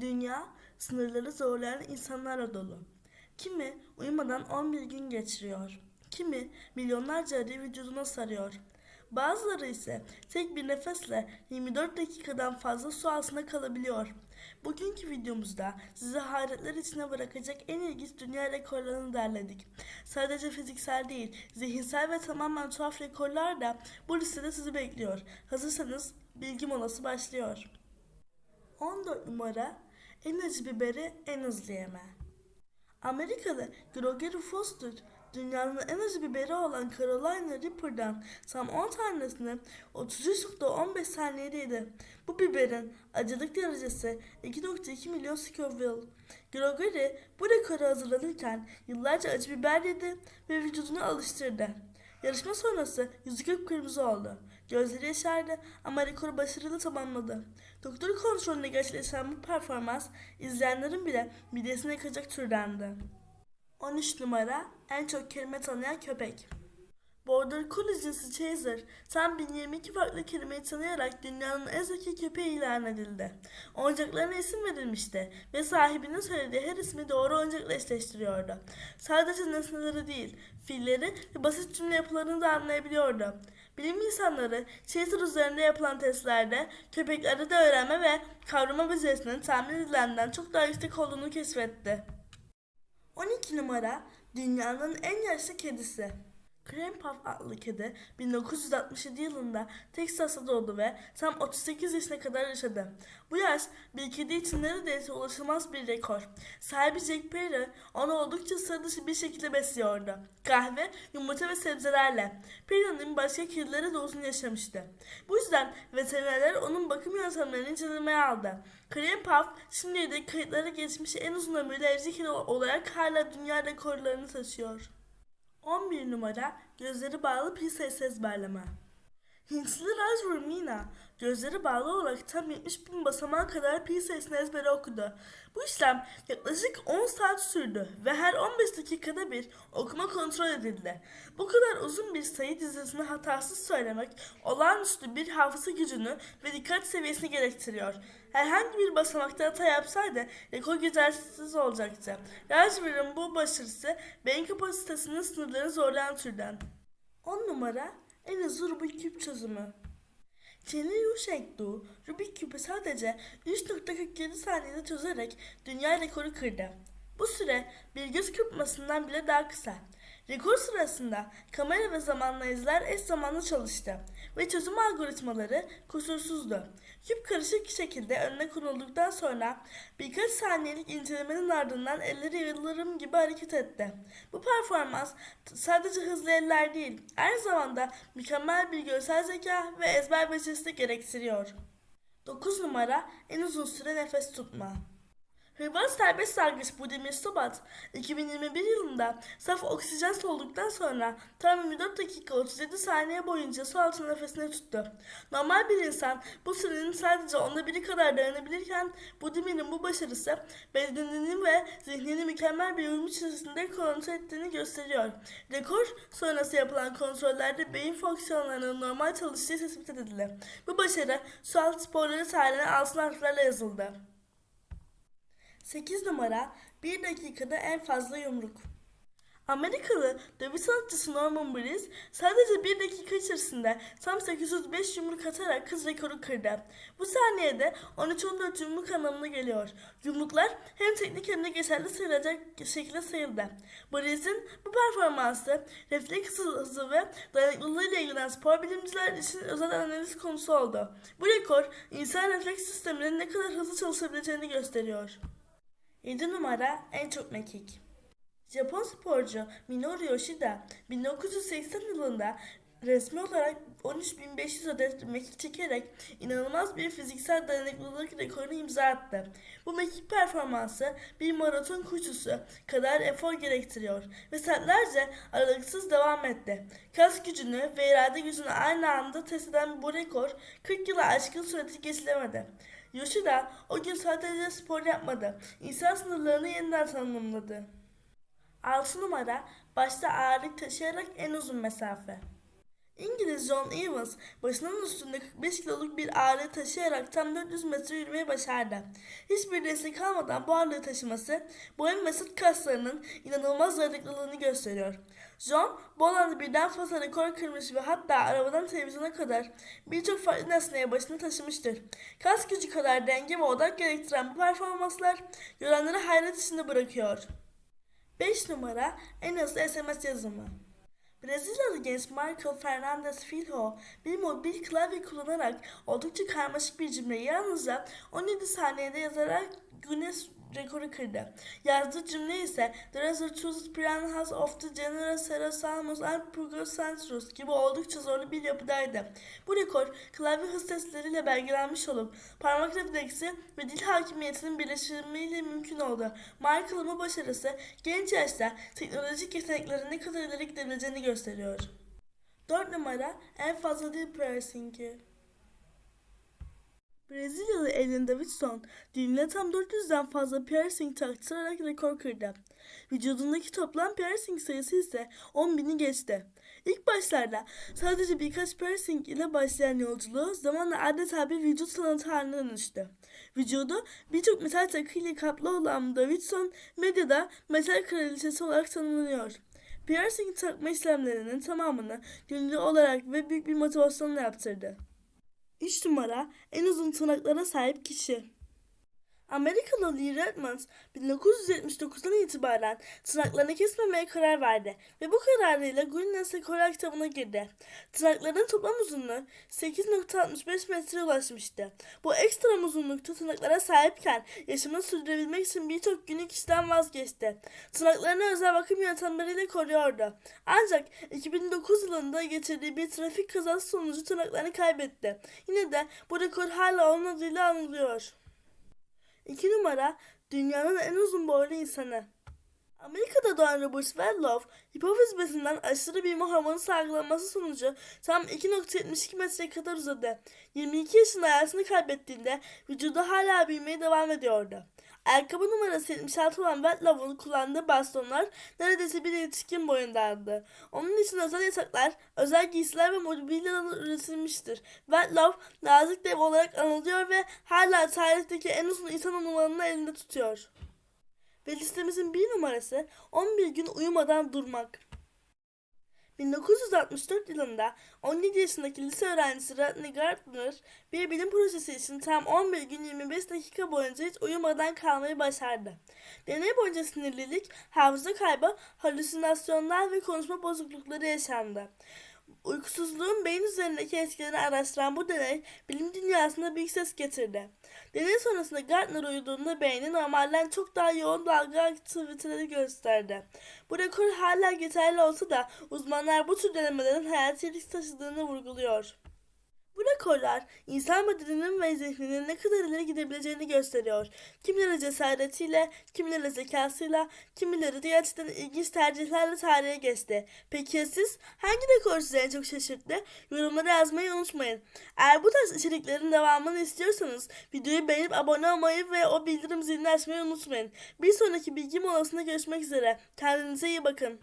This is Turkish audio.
Dünya sınırları zorlayan insanlarla dolu. Kimi uyumadan 11 gün geçiriyor. Kimi milyonlarca arıyı vücuduna sarıyor. Bazıları ise tek bir nefesle 24 dakikadan fazla su altında kalabiliyor. Bugünkü videomuzda sizi hayretler içine bırakacak en ilginç dünya rekorlarını derledik. Sadece fiziksel değil, zihinsel ve tamamen tuhaf rekorlar da bu listede sizi bekliyor. Hazırsanız bilgi molası başlıyor. 14 numara en acı biberi en hızlı yeme. Amerikalı Gregory Foster dünyanın en acı biberi olan Carolina Reaper'dan tam 10 tanesini 33.15 saniyede yedi. Bu biberin acılık derecesi 2.2 milyon Scoville. Gregory bu rekoru hazırlanırken yıllarca acı biber yedi ve vücudunu alıştırdı. Yarışma sonrası yüzü kıpkırmızı oldu. Gözleri yaşardı ama rekoru başarılı tamamladı. Doktor kontrolünde gerçekleşen bu performans izleyenlerin bile midesine yakacak türdendi. 13 numara en çok kelime tanıyan köpek. Border Collie cinsi Chaser tam 1022 farklı kelimeyi tanıyarak dünyanın en zeki köpeği ilan edildi. Oyuncaklarına isim verilmişti ve sahibinin söylediği her ismi doğru oyuncakla eşleştiriyordu. Sadece nesneleri değil, fiilleri ve basit cümle yapılarını da anlayabiliyordu. Bilim insanları Chaser üzerinde yapılan testlerde köpeklerde de öğrenme ve kavrama becerisinin tahmin edilenden çok daha yüksek olduğunu keşfetti. 12 numara dünyanın en yaşlı kedisi. Cream Puff adlı kedi 1967 yılında Teksas'ta doğdu ve tam 38 yaşına kadar yaşadı. Bu yaş bir kedi için neredeyse ulaşılmaz bir rekor. Sahibi Jack Perry onu oldukça sıra bir şekilde besliyordu. Kahve, yumurta ve sebzelerle. Perry'nin başka kedileri de uzun yaşamıştı. Bu yüzden veterinerler onun bakım yöntemlerini incelemeye aldı. Cream Puff şimdiye dek kayıtlara geçmiş en uzun ömürlü evcil kedi olarak hala dünya rekorlarını taşıyor. 11 numara gözleri bağlı pi sayısı ezberleme. Hintli Rajvur Mina gözleri bağlı olarak tam 70 bin basamağa kadar pi sayısını ezbere okudu. Bu işlem yaklaşık 10 saat sürdü ve her 15 dakikada bir okuma kontrol edildi. Bu kadar uzun bir sayı dizisini hatasız söylemek olağanüstü bir hafıza gücünü ve dikkat seviyesini gerektiriyor. Herhangi bir basamakta hata yapsaydı rekor geçersiz olacaktı. Rajvir'in bu başarısı beyin kapasitesinin sınırlarını zorlayan türden. 10 numara en hızlı Rubik küp çözümü. Çinli Yu Shengdu, Rubik küpü sadece 3.47 saniyede çözerek dünya rekoru kırdı. Bu süre bir göz kırpmasından bile daha kısa. Rekor sırasında kamera ve zamanlayıcılar eş zamanlı çalıştı ve çözüm algoritmaları kusursuzdu. Küp karışık şekilde önüne konulduktan sonra birkaç saniyelik incelemenin ardından elleri yıldırım gibi hareket etti. Bu performans sadece hızlı eller değil, aynı zamanda mükemmel bir görsel zeka ve ezber becerisi gerektiriyor. 9 numara en uzun süre nefes tutma. Hırvat serbest sargıç Budimir Sobat 2021 yılında saf oksijen solduktan sonra tam 24 dakika 37 saniye boyunca su altında nefesini tuttu. Normal bir insan bu sürenin sadece onda biri kadar dayanabilirken Budimir'in bu başarısı bedeninin ve zihnini mükemmel bir uyum içerisinde kontrol ettiğini gösteriyor. Rekor sonrası yapılan kontrollerde beyin fonksiyonlarının normal çalıştığı tespit edildi. Bu başarı su altı sporları tarihine altın harflerle yazıldı. 8 numara 1 dakikada en fazla yumruk. Amerikalı dövüş sanatçısı Norman Breeze sadece 1 dakika içerisinde tam 805 yumruk atarak kız rekoru kırdı. Bu saniyede 13-14 yumruk anlamına geliyor. Yumruklar hem teknik hem de geçerli sayılacak şekilde sayıldı. Breeze'in bu performansı refleks hızı ve dayanıklılığıyla ilgilenen spor bilimciler için özel analiz konusu oldu. Bu rekor insan refleks sisteminin ne kadar hızlı çalışabileceğini gösteriyor. 7 numara en çok mekik. Japon sporcu Minoru Yoshida 1980 yılında resmi olarak 13.500 adet mekik çekerek inanılmaz bir fiziksel dayanıklılık rekorunu imza attı. Bu mekik performansı bir maraton koşusu kadar efor gerektiriyor ve saatlerce aralıksız devam etti. Kas gücünü ve irade gücünü aynı anda test eden bu rekor 40 yılı aşkın sürede geçilemedi. Yoshida o gün sadece spor yapmadı, insan sınırlarını yeniden tanımladı. 6 numara başta ağırlık taşıyarak en uzun mesafe. İngiliz John Evans başının üstünde 45 kiloluk bir ağırlığı taşıyarak tam 400 metre yürümeyi başardı. Hiçbir destek kalmadan bu ağırlığı taşıması boyun ve sırt kaslarının inanılmaz dayanıklılığını gösteriyor. John bu alanda birden fazla rekor kırmış ve hatta arabadan televizyona kadar birçok farklı nesneye başını taşımıştır. Kas gücü kadar denge ve odak gerektiren bu performanslar görenleri hayret içinde bırakıyor. 5 numara en hızlı SMS yazımı. Brezilyalı genç Michael Fernandez Filho bir mobil klavye kullanarak oldukça karmaşık bir cümleyi yalnızca 17 saniyede yazarak Guinness rekoru kırdı. Yazdığı cümle ise The Resortus Piranhas of the Genera Serasalmus and Pugocentrus gibi oldukça zorlu bir yapıdaydı. Bu rekor klavye hız testleriyle belgelenmiş olup parmak refleksi ve dil hakimiyetinin birleşimiyle mümkün oldu. Michael'ın bu başarısı genç yaşta teknolojik yeteneklerin ne kadar ileri gidebileceğini gösteriyor. 4 numara en fazla dil piercingi. Brezilyalı Ellen Davidson diline tam 400'den fazla piercing taktırarak rekor kırdı. Vücudundaki toplam piercing sayısı ise 10.000'i geçti. İlk başlarda sadece birkaç piercing ile başlayan yolculuğu zamanla adeta bir vücut sanatı haline dönüştü. Vücudu birçok metal takı ile kaplı olan Davidson medyada metal kraliçesi olarak tanımlanıyor. Piercing takma işlemlerinin tamamını gönüllü olarak ve büyük bir motivasyonla yaptırdı. 3 numara en uzun tırnaklara sahip kişi. Amerikalı Lee Redmond 1979'dan itibaren tırnaklarını kesmemeye karar verdi ve bu kararıyla Guinness Rekorlar kitabına girdi. Tırnaklarının toplam uzunluğu 8.65 metreye ulaşmıştı. Bu ekstra uzunlukta tırnaklara sahipken yaşamını sürdürebilmek için birçok günlük işten vazgeçti. Tırnaklarını özel bakım yöntemleriyle koruyordu. Ancak 2009 yılında geçirdiği bir trafik kazası sonucu tırnaklarını kaybetti. Yine de bu rekor hala onun adıyla anılıyor. 2 numara dünyanın en uzun boylu insanı. Amerika'da doğan Robert Svedlov, hipofiz bezinden aşırı büyüme hormonu salgılanması sonucu tam 2.72 metreye kadar uzadı. 22 yaşında hayatını kaybettiğinde vücudu hala büyümeye devam ediyordu. Ayakkabı numarası 76 olan Svedlov'un kullandığı bastonlar neredeyse bir yetişkin boyundaydı. Onun için özel yataklar, özel giysiler ve mobilyalar üretilmiştir. Svedlov nazik dev olarak anılıyor ve hala tarihteki en uzun insan unvanını elinde tutuyor. Ve listemizin bir numarası 11 gün uyumadan durmak. 1964 yılında 17 yaşındaki lise öğrencisi Rodney Gardner bir bilim projesi için tam 11 gün 25 dakika boyunca hiç uyumadan kalmayı başardı. Deney boyunca sinirlilik, hafıza kaybı, halüsinasyonlar ve konuşma bozuklukları yaşandı. Uykusuzluğun beyin üzerindeki etkilerini araştıran bu deney bilim dünyasında büyük ses getirdi. Deney sonrasında Gardner uyuduğunda beyni normalden çok daha yoğun dalga aktiviteleri gösterdi. Bu rekor hala geçerli olsa da uzmanlar bu tür denemelerin hayati risk taşıdığını vurguluyor. Bu rekorlar insan bedeninin ve zihninin ne kadar ileri gidebileceğini gösteriyor. Kimileri cesaretiyle, kimileri zekasıyla, kimileri de gerçekten ilginç tercihlerle tarihe geçti. Peki ya siz hangi rekor sizi en çok şaşırttı? Yorumlara yazmayı unutmayın. Eğer bu tarz içeriklerin devamını istiyorsanız videoyu beğenip abone olmayı ve o bildirim zilini açmayı unutmayın. Bir sonraki bilgi molasında görüşmek üzere. Kendinize iyi bakın.